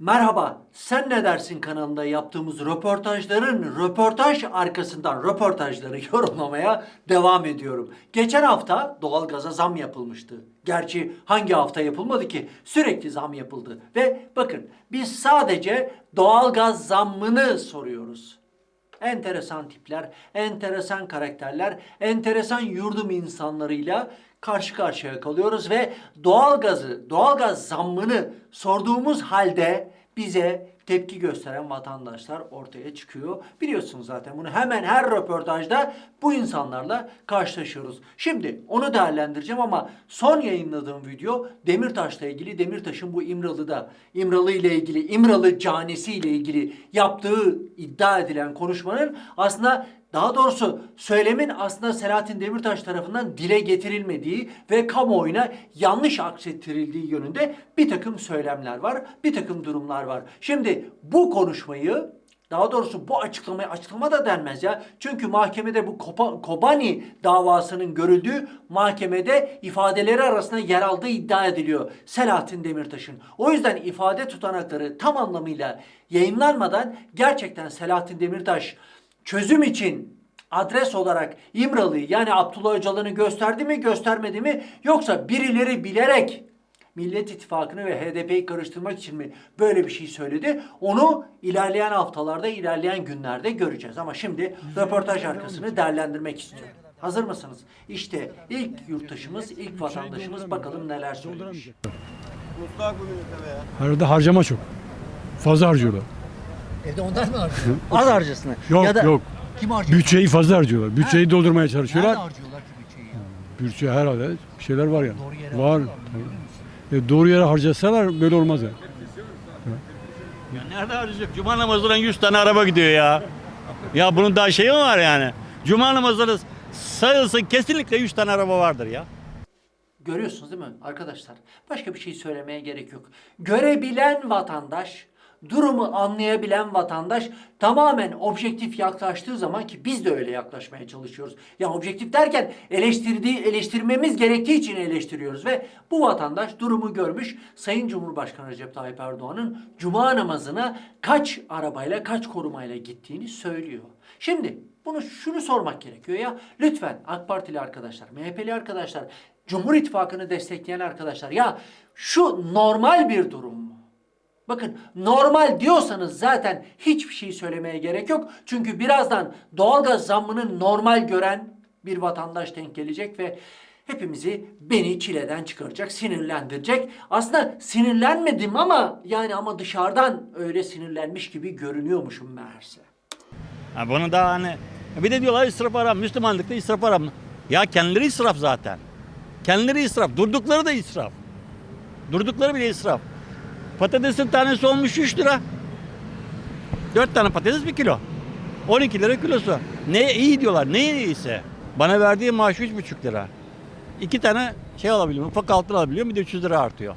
Merhaba, Sen Ne Dersin kanalında yaptığımız röportajların röportaj arkasından röportajları yorumlamaya devam ediyorum. Geçen hafta doğalgaza zam yapılmıştı. Gerçi hangi hafta yapılmadı ki? Sürekli zam yapıldı. Ve bakın biz sadece doğalgaz zammını soruyoruz. Enteresan tipler, enteresan karakterler, enteresan yurdum insanlarıyla karşı karşıya kalıyoruz ve doğalgazı, doğalgaz zammını sorduğumuz halde bize tepki gösteren vatandaşlar ortaya çıkıyor. Biliyorsunuz zaten bunu hemen her röportajda bu insanlarla karşılaşıyoruz. Şimdi onu değerlendireceğim ama son yayınladığım video Demirtaş'la ilgili Demirtaş'ın bu İmralı'da İmralı ile ilgili İmralı canisi ile ilgili yaptığı iddia edilen konuşmanın aslında daha doğrusu söylemin aslında Selahattin Demirtaş tarafından dile getirilmediği ve kamuoyuna yanlış aksettirildiği yönünde bir takım söylemler var, bir takım durumlar var. Şimdi bu konuşmayı daha doğrusu bu açıklamayı açıklama da denmez ya. Çünkü mahkemede bu Kobani davasının görüldüğü mahkemede ifadeleri arasında yer aldığı iddia ediliyor Selahattin Demirtaş'ın. O yüzden ifade tutanakları tam anlamıyla yayınlanmadan gerçekten Selahattin Demirtaş çözüm için adres olarak İmralı'yı yani Abdullah Öcalan'ı gösterdi mi göstermedi mi yoksa birileri bilerek Millet İttifakı'nı ve HDP'yi karıştırmak için mi böyle bir şey söyledi? Onu ilerleyen haftalarda, ilerleyen günlerde göreceğiz. Ama şimdi röportaj arkasını değerlendirmek istiyorum. Hazır mısınız? İşte ilk yurttaşımız, ilk vatandaşımız bakalım neler söylemiş. Herhalde harcama çok. Fazla harcıyorlar. Evde onlar mı harcıyor? Az harcasını. Yok ya da yok. Kim harcıyor? Bütçeyi fazla harcıyorlar. Bütçeyi doldurmaya Nerede çalışıyorlar. harcıyorlar ki bütçeyi ya? Bütçe herhalde bir şeyler var yani. Doğru yere var. harcıyorlar mı? E, doğru yere harcasalar böyle olmaz yani. Ya nerede harcayacak? Cuma namazına 100 tane araba gidiyor ya. Ya bunun daha şeyi mi var yani? Cuma namazları sayılsın kesinlikle 100 tane araba vardır ya. Görüyorsunuz değil mi arkadaşlar? Başka bir şey söylemeye gerek yok. Görebilen vatandaş, durumu anlayabilen vatandaş tamamen objektif yaklaştığı zaman ki biz de öyle yaklaşmaya çalışıyoruz. Ya objektif derken eleştirdiği, eleştirmemiz gerektiği için eleştiriyoruz ve bu vatandaş durumu görmüş Sayın Cumhurbaşkanı Recep Tayyip Erdoğan'ın cuma namazına kaç arabayla, kaç korumayla gittiğini söylüyor. Şimdi bunu şunu sormak gerekiyor ya. Lütfen AK Partili arkadaşlar, MHP'li arkadaşlar, Cumhur İttifakı'nı destekleyen arkadaşlar ya şu normal bir durum? Bakın normal diyorsanız zaten hiçbir şey söylemeye gerek yok. Çünkü birazdan doğalgaz zammını normal gören bir vatandaş denk gelecek ve hepimizi beni çileden çıkaracak, sinirlendirecek. Aslında sinirlenmedim ama yani ama dışarıdan öyle sinirlenmiş gibi görünüyormuşum meğerse. Ha bunu daha hani bir de diyorlar israf haram, Müslümanlıkta israf haram. Ya kendileri israf zaten. Kendileri israf, durdukları da israf. Durdukları bile israf. Patatesin tanesi olmuş 3 lira. 4 tane patates 1 kilo. 12 lira kilosu. Ne iyi diyorlar, ne iyiyse. Bana verdiği maaş 3,5 lira. 2 tane şey alabiliyorum, ufak altın alabiliyorum bir de 300 lira artıyor.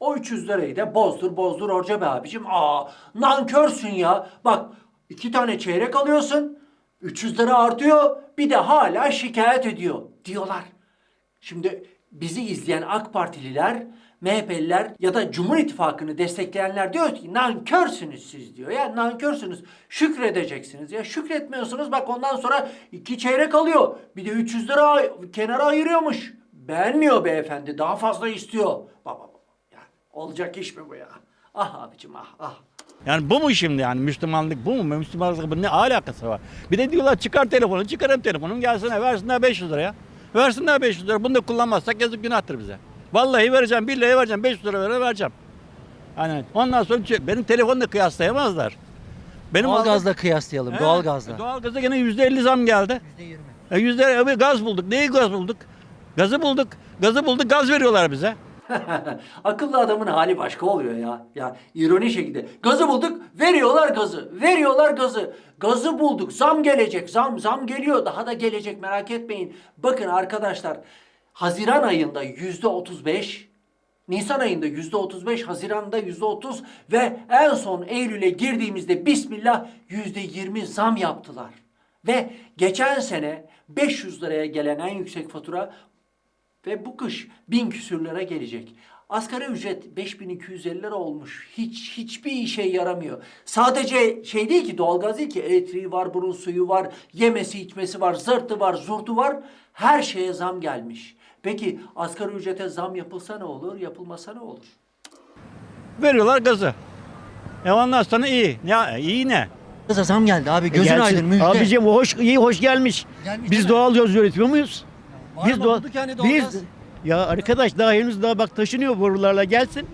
O 300 lirayı da bozdur bozdur Orca be abicim. Aa nankörsün ya. Bak iki tane çeyrek alıyorsun. 300 lira artıyor. Bir de hala şikayet ediyor diyorlar. Şimdi bizi izleyen AK Partililer, MHP'liler ya da Cumhur İttifakı'nı destekleyenler diyor ki nankörsünüz siz diyor. Ya nankörsünüz. Şükredeceksiniz ya. Şükretmiyorsunuz bak ondan sonra iki çeyrek alıyor. Bir de 300 lira kenara ayırıyormuş. Beğenmiyor beyefendi. Daha fazla istiyor. Baba baba. Yani olacak iş mi bu ya? Ah abicim ah ah. Yani bu mu şimdi yani Müslümanlık bu mu? Müslümanlık bu ne alakası var? Bir de diyorlar çıkar telefonu, çıkarım telefonum gelsinler versinler 500 liraya. Versinler 500 lira. Bunu da kullanmazsak yazık günahtır bize. Vallahi vereceğim, billahi vereceğim, 500 lira vere vereceğim. Yani ondan sonra ç- benim telefonla kıyaslayamazlar. Benim Doğalgazla kıyaslayalım. He, Doğalgazla. Doğalgaza gene yüzde elli zam geldi. %20. E yüzde abi gaz bulduk. Neyi gaz bulduk? Gazı bulduk. Gazı bulduk, gaz veriyorlar bize. Akıllı adamın hali başka oluyor ya. Ya ironi şekilde. Gazı bulduk, veriyorlar gazı. Veriyorlar gazı. Gazı bulduk. Zam gelecek. Zam zam geliyor. Daha da gelecek merak etmeyin. Bakın arkadaşlar. Haziran ayında yüzde 35 Nisan ayında yüzde 35, Haziran'da yüzde 30 ve en son Eylül'e girdiğimizde Bismillah yüzde 20 zam yaptılar. Ve geçen sene 500 liraya gelen en yüksek fatura ve bu kış bin küsürlere gelecek. Asgari ücret 5250 lira olmuş. Hiç hiçbir işe yaramıyor. Sadece şey değil ki doğalgaz değil ki elektriği var, bunun suyu var, yemesi içmesi var, zırtı var, zurtu var. Her şeye zam gelmiş. Peki asgari ücrete zam yapılsa ne olur, yapılmasa ne olur? Veriyorlar gazı. E ondan sonra iyi. Ya iyi ne? Kıza zam geldi abi gözün Gelsin. aydın müjde. Abicim hoş iyi hoş gelmiş. Gelmiş değil biz mi? doğal gaz üretiyor muyuz? Var biz mı? doğal Bulduk yani biz ya arkadaş daha henüz daha bak taşınıyor borularla gelsin.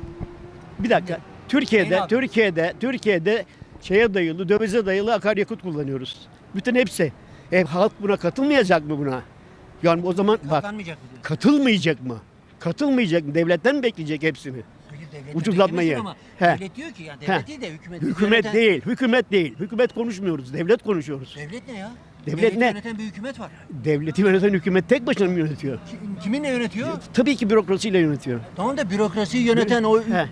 Bir dakika. Türkiye'de abi? Türkiye'de Türkiye'de şeye dayalı dövize dayalı akaryakıt kullanıyoruz. Bütün hepsi. E, halk buna katılmayacak mı buna? Yani o zaman bak Katlanmayacak mı diyorsun? katılmayacak mı? Katılmayacak mı? Devletten mi bekleyecek hepsini? Hayır, devlet Ucuzlatmayı. Ama He. devlet diyor ki yani He. devlet değil de hükümet. Hükümet yöneten- değil, hükümet değil. Hükümet konuşmuyoruz, devlet konuşuyoruz. Devlet ne ya? Devlet Devleti ne? yöneten bir hükümet var. Devleti yöneten hükümet tek başına mı yönetiyor? Kim- Kiminle yönetiyor? Tabii ki bürokrasiyle yönetiyor. Tamam da bürokrasiyi yöneten o He.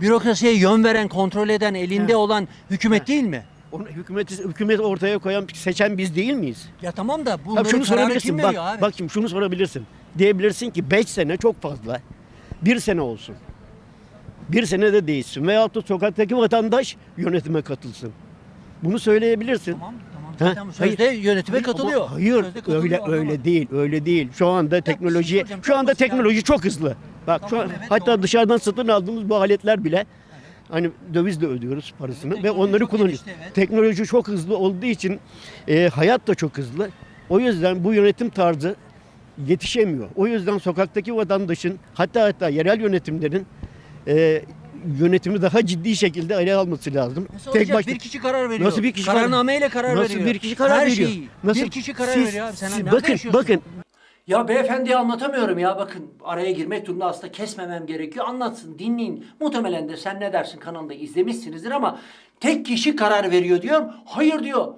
bürokrasiye yön veren, kontrol eden, elinde He. olan hükümet değil mi? Onu hükümet hükümet ortaya koyan seçen biz değil miyiz? Ya tamam da bunların şunu kararı sorabilirsin. kim Bak, veriyor abi? bak şimdi şunu sorabilirsin. Diyebilirsin ki 5 sene çok fazla. Bir sene olsun. Bir sene de değişsin. Veyahut da sokaktaki vatandaş yönetime katılsın. Bunu söyleyebilirsin. Tamam tamam. He? Zaten sözde yönetime Hayır, katılıyor. ama Hayır, Sözde katılıyor, öyle anlamadım. öyle değil, öyle değil. Şu anda teknoloji, soracağım, şu anda basit abi. teknoloji çok hızlı. Bak şu Tamam, an, evet, hatta doğru. dışarıdan satın aldığımız bu aletler bile hani dövizle ödüyoruz parasını ve onları kullanıyoruz. gelişti, evet. Teknoloji çok hızlı olduğu için e, hayat da çok hızlı. O yüzden bu yönetim tarzı yetişemiyor. O yüzden sokaktaki vatandaşın hatta hatta yerel yönetimlerin e, yönetimi daha ciddi şekilde ele alması lazım. Nasıl olacak? Bir kişi karar veriyor. Nasıl bir kişi karar- Kararnameyle karar Nasıl veriyor. bir kişi karar Her veriyor? Şeyi. Nasıl- Bir kişi karar Siz- veriyor abi. Sen siz- bakın bakın Ya beyefendiye anlatamıyorum ya bakın araya girmek durumunda aslında kesmemem gerekiyor. Anlatsın dinleyin. Muhtemelen de sen ne dersin kanalda izlemişsinizdir ama tek kişi karar veriyor diyorum. Hayır diyor.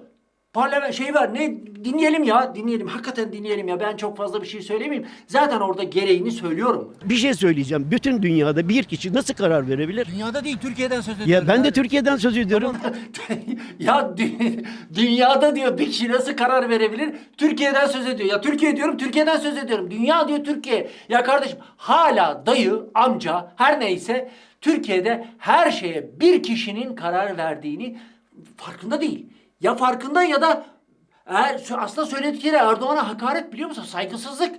Parlament şey var ne dinleyelim ya dinleyelim hakikaten dinleyelim ya ben çok fazla bir şey söylemeyeyim. Zaten orada gereğini söylüyorum. bir şey söyleyeceğim. Bütün dünyada bir kişi nasıl karar verebilir? Dünyada değil Türkiye'den söz ediyorum. Ya ben de abi. Türkiye'den söz ediyorum. ya dü- dünyada diyor bir kişi nasıl karar verebilir? Türkiye'den söz ediyor. Ya Türkiye diyorum Türkiye'den söz ediyorum. Dünya diyor Türkiye. Ya kardeşim hala dayı, amca her neyse Türkiye'de her şeye bir kişinin karar verdiğini farkında değil. Ya farkında ya da eğer aslında söyledikleri Erdoğan'a hakaret biliyor musun? Saygısızlık.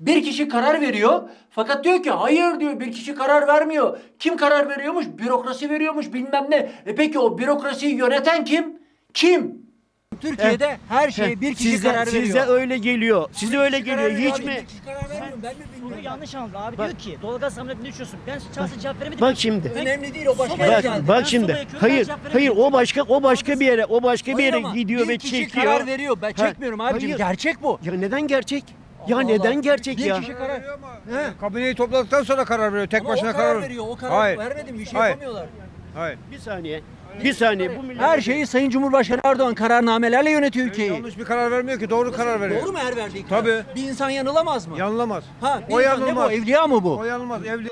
Bir kişi karar veriyor fakat diyor ki hayır diyor bir kişi karar vermiyor. Kim karar veriyormuş? Bürokrasi veriyormuş bilmem ne. E peki o bürokrasiyi yöneten kim? Kim? Türkiye'de her şeye bir kişi sizde, karar veriyor. Sizde öyle geliyor. Size öyle Bir geliyor. veriyor Hiç abi, mi? Bir kişi karar vermiyor. Ben mi bilmiyorum. Bunu yanlış anladı abi diyor ki doğalgaz zamlarını düşüyorsun. Ben şahsen cevap veremedim. Bak şimdi. Önemli değil o başka Sobaya yere Bak, geldi. bak Ben şimdi. ben Hayır, cevap hayır veremiyorum. o başka o başka bir yere, o başka bir Hayır yere ama gidiyor bir ve kişi çekiyor. karar veriyor. Ben Ha, çekmiyorum abicim. hayır. Gerçek bu. Ya neden gerçek? Ya Allah neden Allah. gerçek bir ya? kişi karar. He. Kabineyi topladıktan sonra karar veriyor. Tek Ama başına o karar karar veriyor. O karar Hayır. vermedi mi? Bir şey Hayır. yapamıyorlar. Hayır. Bir saniye. Bir saniye. Bu millet Her şeyi Sayın Cumhurbaşkanı Erdoğan kararnamelerle yönetiyor ülkeyi. Yanlış bir karar vermiyor ki doğru karar veriyor. Doğru mu her verdiği karar? Tabii. Bir insan yanılamaz mı? Yanılamaz. ha, bir o insan ne bu? yanılmaz. Evliya mı bu? O yanılmaz. Evli.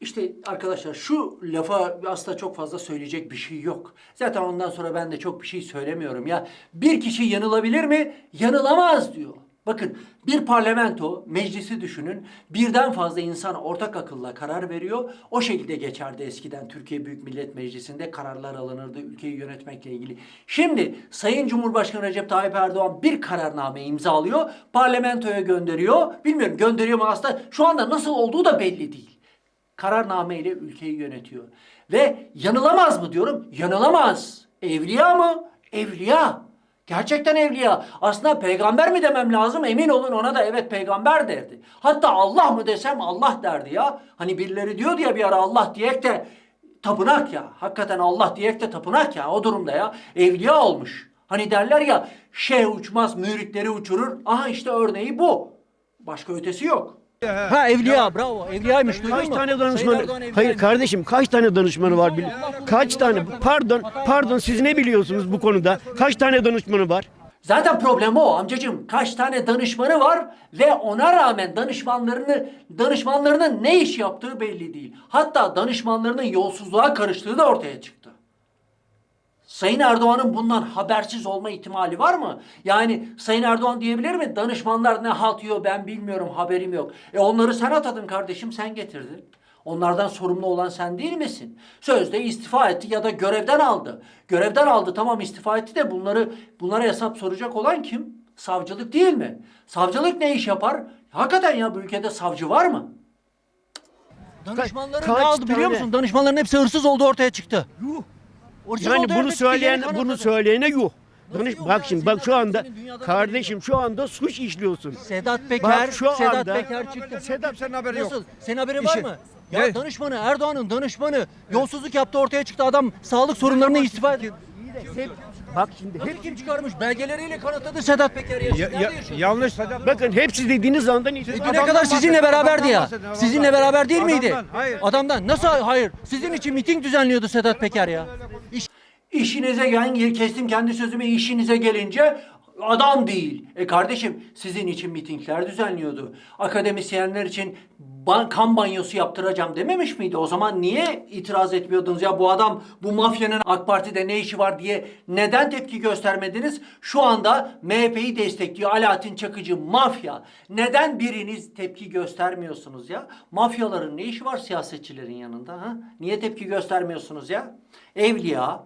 İşte arkadaşlar şu lafa aslında çok fazla söyleyecek bir şey yok. Zaten ondan sonra ben de çok bir şey söylemiyorum ya. Bir kişi yanılabilir mi? Yanılamaz diyor. Bakın bir parlamento, meclisi düşünün. Birden fazla insan ortak akılla karar veriyor. O şekilde geçerdi eskiden Türkiye Büyük Millet Meclisi'nde kararlar alınırdı ülkeyi yönetmekle ilgili. Şimdi Sayın Cumhurbaşkanı Recep Tayyip Erdoğan bir kararname imzalıyor. Parlamentoya gönderiyor. Bilmiyorum gönderiyor mu aslında şu anda nasıl olduğu da belli değil kararname ile ülkeyi yönetiyor. Ve yanılamaz mı diyorum? Yanılamaz. Evliya mı? Evliya. Gerçekten evliya. Aslında peygamber mi demem lazım? Emin olun ona da evet peygamber derdi. Hatta Allah mı desem Allah derdi ya. Hani birileri diyordu ya bir ara Allah diyek de tapınak ya. Hakikaten Allah diyek de tapınak ya. O durumda ya. Evliya olmuş. Hani derler ya şeyh uçmaz müritleri uçurur. Aha işte örneği bu. Başka ötesi yok. Ha evliya bravo. Evliyaymış duydun Kaç mu? tane Sayın Erdoğan danışmanı? evliyaymış. Hayır kardeşim kaç tane danışmanı var? bili- Kaç tane? Pardon, pardon siz ne biliyorsunuz bu konuda? Kaç tane danışmanı var? Zaten problem o amcacığım. Kaç tane danışmanı var ve ona rağmen danışmanlarını danışmanlarının ne iş yaptığı belli değil. Hatta danışmanlarının yolsuzluğa karıştığı da ortaya çıktı. Sayın Erdoğan'ın bundan habersiz olma ihtimali var mı? Yani Sayın Erdoğan diyebilir mi? Danışmanlar ne halt yiyor ben bilmiyorum haberim yok. E onları sen atadın kardeşim sen getirdin. Onlardan sorumlu olan sen değil misin? Sözde istifa etti ya da görevden aldı. Görevden aldı tamam istifa etti de bunları bunlara hesap soracak olan kim? Savcılık değil mi? Savcılık ne iş yapar? Hakikaten ya bu ülkede savcı var mı? Danışmanların Kaç ne oldu biliyor tane- musun? Danışmanların hepsi hırsız oldu ortaya çıktı. Hırsız Yani bunu söyleyen bunu kanıtladı. söyleyene yuh. Nasıl Danış, bak ya? şimdi bak şu Sedat anda senin dünyada kardeşim şu anda suç işliyorsun. Sedat Peker, Bak şu Sedat anda- Peker çıktı. Sedat Kimsenin haberi yok. Nasıl? Senin haberin var İşi- mı? Ya Ne? danışmanı, Erdoğan'ın danışmanı yolsuzluk yaptı ortaya çıktı adam sağlık sorunlarını istifa etti. Bak şimdi hep kim çıkarmış? Belgeleriyle kanıtladı Sedat Peker ya. Ya- ya- yanlış Sedat. bakın hepsi dediğiniz andan itibaren Düne kadar sizinle beraberdi ya. bahsedin, Sizinle beraber değil miydi? Adamdan, hayır. Adamdan. Nasıl hayır? Sizin için miting düzenliyordu Sedat Peker ya. İşinize gelen kestim kendi sözümü işinize gelince adam değil. E kardeşim sizin için mitingler düzenliyordu. Akademisyenler için ban- kan banyosu yaptıracağım dememiş miydi? O zaman niye itiraz etmiyordunuz ya bu adam bu mafyanın AK Parti'de ne işi var diye neden tepki göstermediniz? Şu anda MHP'yi destekliyor Alaaddin Çakıcı mafya. Neden biriniz tepki göstermiyorsunuz ya? Mafyaların ne işi var siyasetçilerin yanında ha? Niye tepki göstermiyorsunuz ya? Evliya,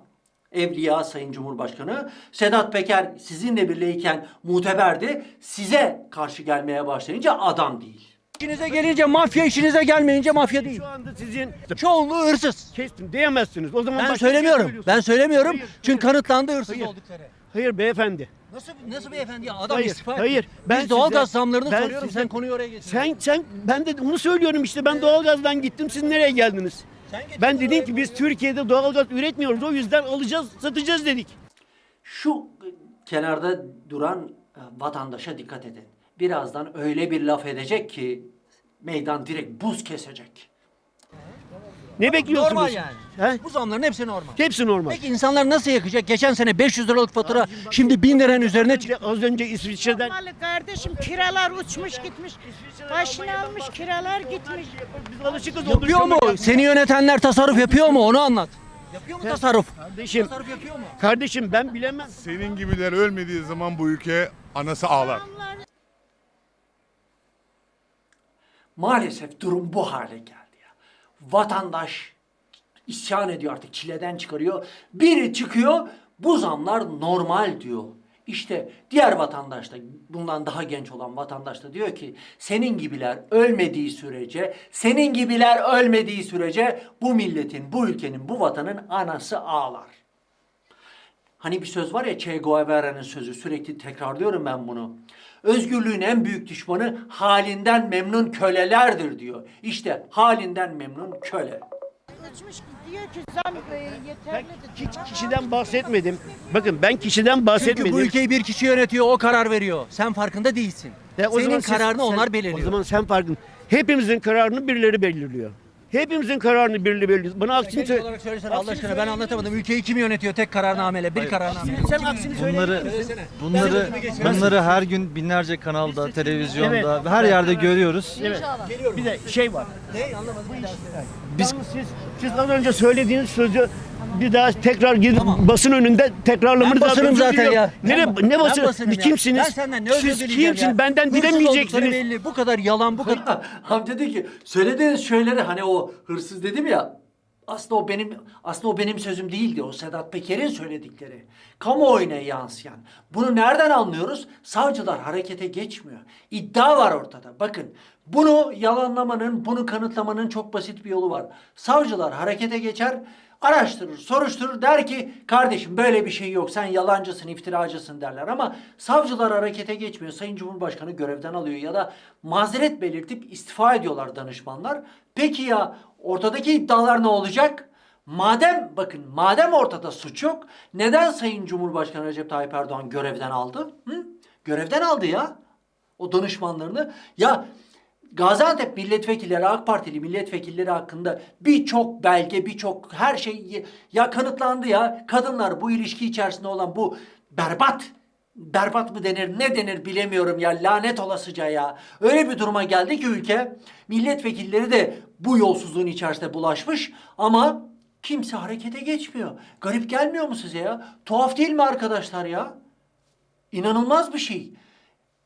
Evliya Sayın Cumhurbaşkanı. Sedat Peker sizinle birlikteyken muteberdi. Size karşı gelmeye başlayınca adam değil. İşinize gelince mafya, işinize gelmeyince mafya değil. şu anda sizin Çoğunluğu hırsız. kestim diyemezsiniz. O zaman Ben başka bir şey söylemiyorum. söylüyorsunuz. Ben söylemiyorum. Hayır, Çünkü kanıtlandı hırsız Hayır. oldukları. Hayır beyefendi. Nasıl nasıl beyefendi ya? Adam Hayır, istifa etti. hayır. Ben Biz doğalgaz zamlarını ben soruyorum. size- Sen konuyu oraya getiriyorsun. Sen sen ben de onu söylüyorum işte ben doğalgazdan gittim siz nereye geldiniz? Ben dedim ki biz Türkiye'de doğalgaz üretmiyoruz o yüzden alacağız satacağız dedik. Şu kenarda duran e, vatandaşa dikkat edin. Birazdan öyle bir laf edecek ki meydan direkt buz kesecek. Ne bekliyorsunuz? Normal yani. He? Bu zamların hepsi normal. Hepsi normal. Peki insanlar nasıl yakacak? Geçen sene 500 liralık fatura şimdi 1000 liranın üzerine çıktı. Az önce İsviçre'den Olmalı kardeşim kiralar uçmuş gitmiş. Başını almış kiralar gitmiş. biz alışıkız Yapıyor mu? Seni yönetenler tasarruf yapıyor mu? Onu anlat. Yapıyor mu tasarruf? Kardeşim, Tasarruf yapıyor mu? kardeşim ben bilemem. Senin gibiler ölmediği zaman bu ülke anası ağlar. Maalesef durum bu hale geldi. Vatandaş isyan ediyor artık çileden çıkarıyor. Biri çıkıyor bu zamlar normal diyor. İşte diğer vatandaş da bundan daha genç olan vatandaş da diyor ki senin gibiler ölmediği sürece, senin gibiler ölmediği sürece bu milletin, bu ülkenin, bu vatanın anası ağlar. Hani bir söz var ya Che Guevara'nın sözü sürekli tekrarlıyorum ben bunu. Özgürlüğün en büyük düşmanı halinden memnun kölelerdir diyor. İşte halinden memnun köle. Uçmuş diyor ki zam e, yeterli. Hiç kişiden bahsetmedim. Bakın ben kişiden bahsetmedim. Çünkü bu ülkeyi bir kişi yönetiyor, o karar veriyor. Sen farkında değilsin. Ya o Senin zaman siz- kararını sen- onlar belirliyor. O zaman sen farkın. Hepimizin kararını birileri belirliyor. Hepimizin kararını birileri belirliyor. Bana aksini söyle. olarak söylesene Allah aşkına ben anlatamadım. Ülkeyi kim yönetiyor tek kararnameyle? Bir kararnameyle. Sen aksini söyle. Bunları bunları bunları her gün binlerce kanalda, televizyonda, her yerde görüyoruz. Bir de şey var. Biz siz, siz az önce söylediğiniz sözü bir daha tekrar gidip basın önünde tekrarlamanız Ben basınım zaten ya. Ne, Ben- ne ben basın? basınım ya. Kimsiniz? Ben senden ne özür Siz dileyeceğim kimsin? ya? Benden Hırsız dilemeyeceksiniz. belli. Bu kadar yalan, bu kadar... Amca dedi ki söylediğiniz şeyleri hani o hırsız dedim ya aslında o benim aslında o benim sözüm değildi. O Sedat Peker'in söyledikleri. Kamuoyuna yansıyan. Bunu nereden anlıyoruz? Savcılar harekete geçmiyor. İddia var ortada. Bakın bunu yalanlamanın, bunu kanıtlamanın çok basit bir yolu var. Savcılar harekete geçer, araştırır, soruşturur der ki kardeşim böyle bir şey yok sen yalancısın, iftiracısın derler ama savcılar harekete geçmiyor. Sayın Cumhurbaşkanı görevden alıyor ya da mazeret belirtip istifa ediyorlar danışmanlar. Peki ya ortadaki iddialar ne olacak? Madem bakın madem ortada suç yok neden Sayın Cumhurbaşkanı Recep Tayyip Erdoğan görevden aldı? Hı? Görevden aldı ya o danışmanlarını. Ya Gaziantep milletvekilleri, AK Partili milletvekilleri hakkında birçok belge, birçok her şey ya kanıtlandı ya. Kadınlar bu ilişki içerisinde olan bu berbat, berbat mı denir, ne denir bilemiyorum ya. Lanet olasıca ya. Öyle bir duruma geldi ki ülke, milletvekilleri de bu yolsuzluğun içerisinde bulaşmış ama kimse harekete geçmiyor. Garip gelmiyor mu size ya? Tuhaf değil mi arkadaşlar ya? İnanılmaz bir şey.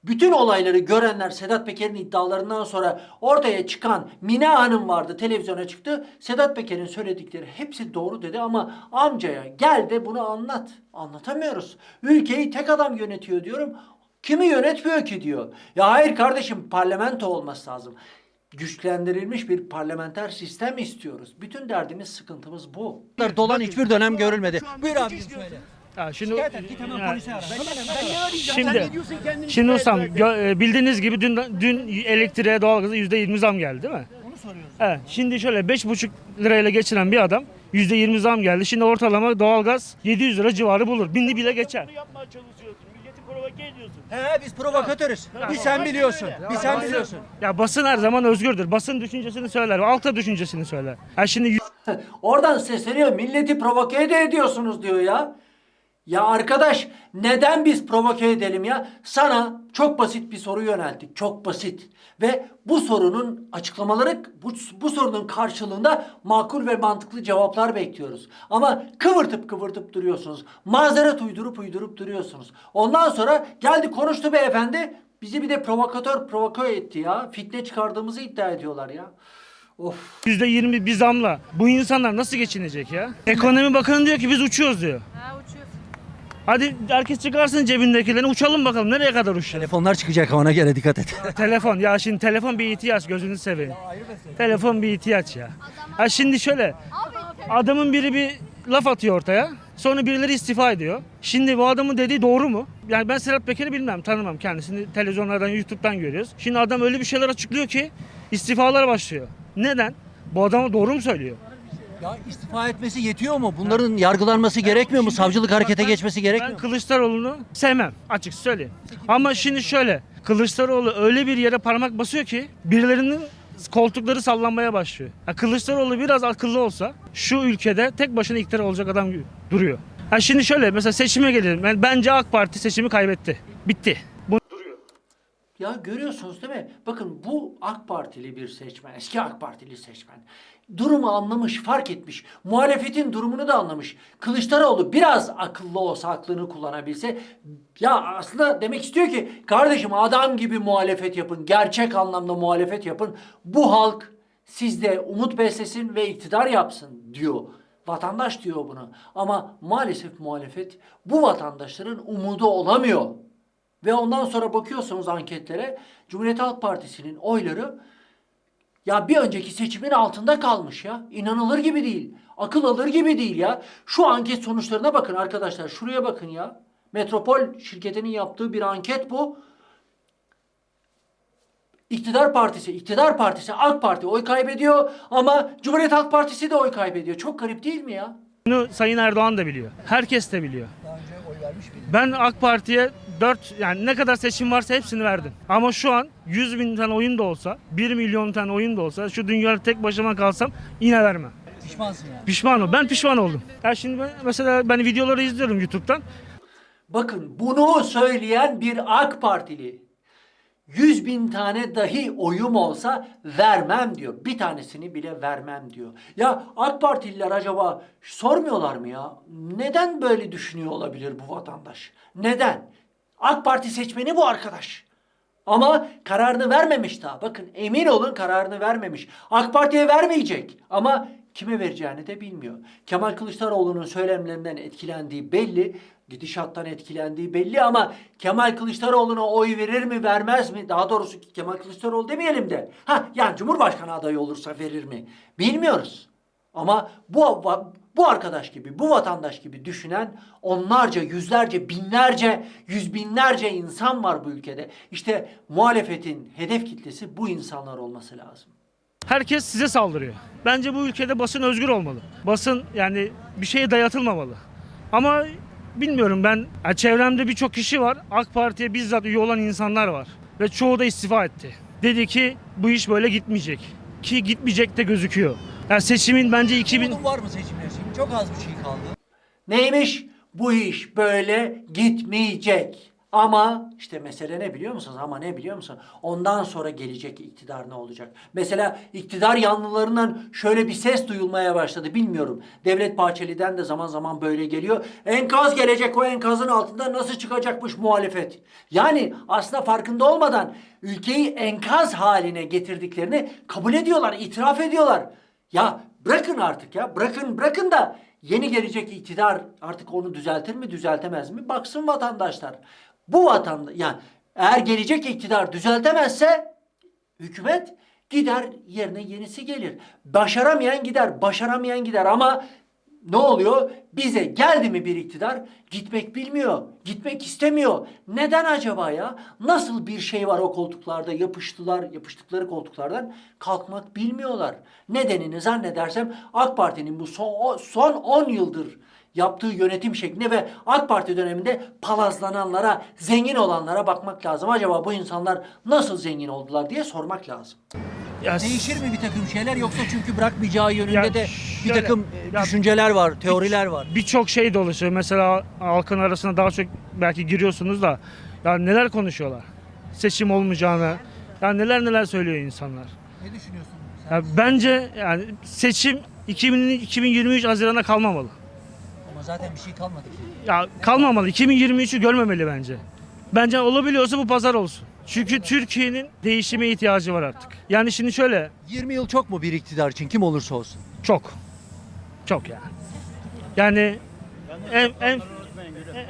Bütün olayları görenler Sedat Peker'in iddialarından sonra ortaya çıkan Mina Hanım vardı televizyona çıktı. Sedat Peker'in söyledikleri hepsi doğru dedi ama amcaya gel de bunu anlat. Anlatamıyoruz. Ülkeyi tek adam yönetiyor diyorum. Kimi yönetmiyor ki diyor. Ya hayır kardeşim parlamento olması lazım. Güçlendirilmiş bir parlamenter sistem istiyoruz. Bütün derdimiz sıkıntımız bu. Dolan hiçbir dönem görülmedi. Buyur abi söyle. Ya şimdi Şikayet et, git hemen ya, polisi ara. Ben, ben ne arayacağım? Şimdi şimdi ustam gö- e, bildiğiniz gibi dün dün elektriğe doğalgaza %20 zam geldi değil mi? Onu soruyoruz. Evet. Şimdi şöyle 5,5 lirayla geçiren bir adam %20 zam geldi. Şimdi ortalama doğalgaz 700 lira civarı bulur. Bini bile geçer. He biz provokatörüz. Bir sen biliyorsun. Bir sen biliyorsun. Ya basın her zaman özgürdür. Basın düşüncesini söyler. Alta düşüncesini söyler. Ha şimdi Oradan sesleniyor. Milleti provoke de ediyorsunuz diyor ya. Ya arkadaş neden biz provoke edelim ya? Sana çok basit bir soru yönelttik. Çok basit. Ve bu sorunun açıklamaları, bu, bu sorunun karşılığında makul ve mantıklı cevaplar bekliyoruz. Ama kıvırtıp kıvırtıp duruyorsunuz. Mazeret uydurup uydurup duruyorsunuz. Ondan sonra geldi konuştu beyefendi. Bizi bir de provokatör provoke etti ya. Fitne çıkardığımızı iddia ediyorlar ya. Of. %20 bir zamla bu insanlar nasıl geçinecek ya? Ekonomi Bakanı diyor ki biz uçuyoruz diyor. Hadi herkes çıkarsın cebindekilerini uçalım bakalım nereye kadar uçacağız? Telefonlar çıkacak ona göre dikkat et. telefon ya şimdi telefon bir ihtiyaç gözünü seveyim. Telefon bir ihtiyaç ya. Ha şimdi şöyle adamın biri bir laf atıyor ortaya. Sonra birileri istifa ediyor. Şimdi bu adamın dediği doğru mu? Yani ben Serhat Peker'i bilmem, tanımam kendisini. Televizyonlardan, YouTube'dan görüyoruz. Şimdi adam öyle bir şeyler açıklıyor ki istifalar başlıyor. Neden? Bu adama doğru mu söylüyor? Ya istifa etmesi yetiyor mu? Bunların yargılanması gerekmiyor mu? Savcılık harekete geçmesi Ben gerekmiyor mu? Kılıçdaroğlu'nu sevmem açık söyleyeyim. Ama şimdi şöyle Kılıçdaroğlu öyle bir yere parmak basıyor ki birilerinin koltukları sallanmaya başlıyor. Ya Kılıçdaroğlu biraz akıllı olsa şu ülkede tek başına iktidar olacak adam gibi duruyor. Ha şimdi şöyle mesela seçime gelelim. Yani bence AK Parti seçimi kaybetti. Bitti. Bu Ya görüyorsunuz değil mi? Bakın bu AK Partili bir seçmen, eski AK Partili seçmen. Durumu anlamış, fark etmiş. Muhalefetin durumunu da anlamış. Kılıçdaroğlu biraz akıllı olsa, aklını kullanabilse ya aslında demek istiyor ki kardeşim adam gibi muhalefet yapın, gerçek anlamda muhalefet yapın. Bu halk sizde umut beslesin ve iktidar yapsın diyor. Vatandaş diyor bunu. Ama maalesef muhalefet bu vatandaşların umudu olamıyor. Ve ondan sonra bakıyorsunuz anketlere Cumhuriyet Halk Partisi'nin oyları ya bir önceki seçimin altında kalmış ya. İnanılır gibi değil. Akıl alır gibi değil ya. Şu anket sonuçlarına bakın arkadaşlar. Şuraya bakın ya. Metropol şirketinin yaptığı bir anket bu. İktidar Partisi, İktidar Partisi, AK Parti oy kaybediyor ama Cumhuriyet Halk Partisi de oy kaybediyor. Çok garip değil mi ya? Bunu Sayın Erdoğan da biliyor. Herkes de biliyor. Ben AK Parti'ye 4 yani ne kadar seçim varsa hepsini verdim. Ama şu an 100 bin tane oyun da olsa, 1 milyon tane oyun da olsa şu dünyada tek başıma kalsam yine vermem. Pişmansın yani. Pişman ol. Ben pişman oldum. Ya şimdi ben, mesela ben videoları izliyorum YouTube'dan. Bakın bunu söyleyen bir AK Partili. 100 bin tane dahi oyum olsa vermem diyor. Bir tanesini bile vermem diyor. Ya AK Partililer acaba sormuyorlar mı ya? Neden böyle düşünüyor olabilir bu vatandaş? Neden? AK Parti seçmeni bu arkadaş. Ama kararını vermemiş daha. Bakın emin olun kararını vermemiş. AK Parti'ye vermeyecek. Ama kime vereceğini de bilmiyor. Kemal Kılıçdaroğlu'nun söylemlerinden etkilendiği belli. Gidişattan etkilendiği belli ama Kemal Kılıçdaroğlu'na oy verir mi vermez mi? Daha doğrusu Kemal Kılıçdaroğlu demeyelim de. Ha yani Cumhurbaşkanı adayı olursa verir mi? Bilmiyoruz. Ama bu bu arkadaş gibi, bu vatandaş gibi düşünen onlarca, yüzlerce, binlerce, yüz binlerce insan var bu ülkede. İşte muhalefetin hedef kitlesi bu insanlar olması lazım. Herkes size saldırıyor. Bence bu ülkede basın özgür olmalı. Basın yani bir şeye dayatılmamalı. Ama bilmiyorum ben ya çevremde birçok kişi var. AK Parti'ye bizzat üye olan insanlar var. Ve çoğu da istifa etti. Dedi ki bu iş böyle gitmeyecek. Ki gitmeyecek de gözüküyor. Yani seçimin bence 2000 Umudun var mı seçimler için? Çok az bir şey kaldı. Neymiş? Bu iş böyle gitmeyecek. Ama işte mesele ne biliyor musunuz? Ama ne biliyor musun? Ondan sonra gelecek iktidar ne olacak? Mesela iktidar yanlılarından şöyle bir ses duyulmaya başladı. Bilmiyorum. Devlet Bahçeli'den de zaman zaman böyle geliyor. Enkaz gelecek o enkazın altında nasıl çıkacakmış muhalefet? Yani aslında farkında olmadan ülkeyi enkaz haline getirdiklerini kabul ediyorlar, itiraf ediyorlar. Ya bırakın artık ya. Bırakın bırakın da yeni gelecek iktidar artık onu düzeltir mi düzeltemez mi? Baksın vatandaşlar. Bu vatanda yani eğer gelecek iktidar düzeltemezse hükümet gider yerine yenisi gelir. Başaramayan gider, başaramayan gider ama ne oluyor? Bize geldi mi bir iktidar gitmek bilmiyor, gitmek istemiyor. Neden acaba ya? Nasıl bir şey var o koltuklarda yapıştılar, yapıştıkları koltuklardan kalkmak bilmiyorlar. Nedenini zannedersem AK Parti'nin bu son son 10 yıldır yaptığı yönetim şekline ve AK Parti döneminde palazlananlara, zengin olanlara bakmak lazım. Acaba bu insanlar nasıl zengin oldular diye sormak lazım. Ya Değişir mi bir takım şeyler yoksa çünkü bırakmayacağı yönünde Ya de bir şöyle, takım e, ya düşünceler var, teoriler var. birçok şey dolaşıyor. Mesela halkın arasına daha çok belki giriyorsunuz da ya neler konuşuyorlar? Seçim olmayacağını, ya neler neler söylüyor insanlar. Ne düşünüyorsun? Ya bence yani seçim 2000, 2023 Haziran'a kalmamalı. Ama zaten bir şey kalmadı ki. Ya kalmamalı. 2023'ü görmemeli bence. Bence olabiliyorsa bu pazar olsun. Çünkü Türkiye'nin değişime ihtiyacı var artık. Yani şimdi şöyle 20 yıl çok mu bir iktidar için kim olursa olsun? çok. Çok yani. Yani en, en,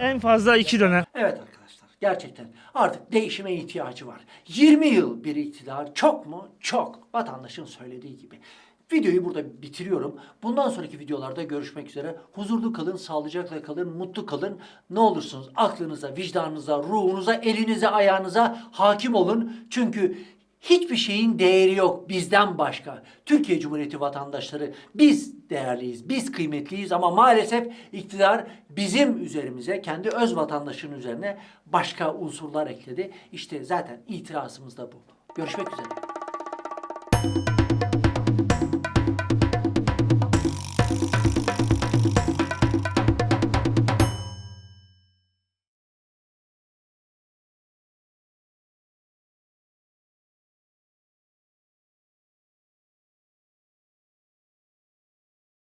en fazla iki dönem. Evet arkadaşlar gerçekten artık değişime ihtiyacı var. 20 yıl bir iktidar çok mu? Çok. Vatandaşın söylediği gibi. Videoyu burada bitiriyorum. Bundan sonraki videolarda görüşmek üzere. Huzurlu kalın, sağlıcakla kalın, mutlu kalın. Ne olursunuz aklınıza, vicdanınıza, ruhunuza, elinize, ayağınıza hakim olun. Çünkü hiçbir şeyin değeri yok bizden başka. Türkiye Cumhuriyeti vatandaşları biz değerliyiz, biz kıymetliyiz ama maalesef iktidar bizim üzerimize, kendi öz vatandaşının üzerine başka unsurlar ekledi. İşte zaten itirazımız da bu. Görüşmek üzere.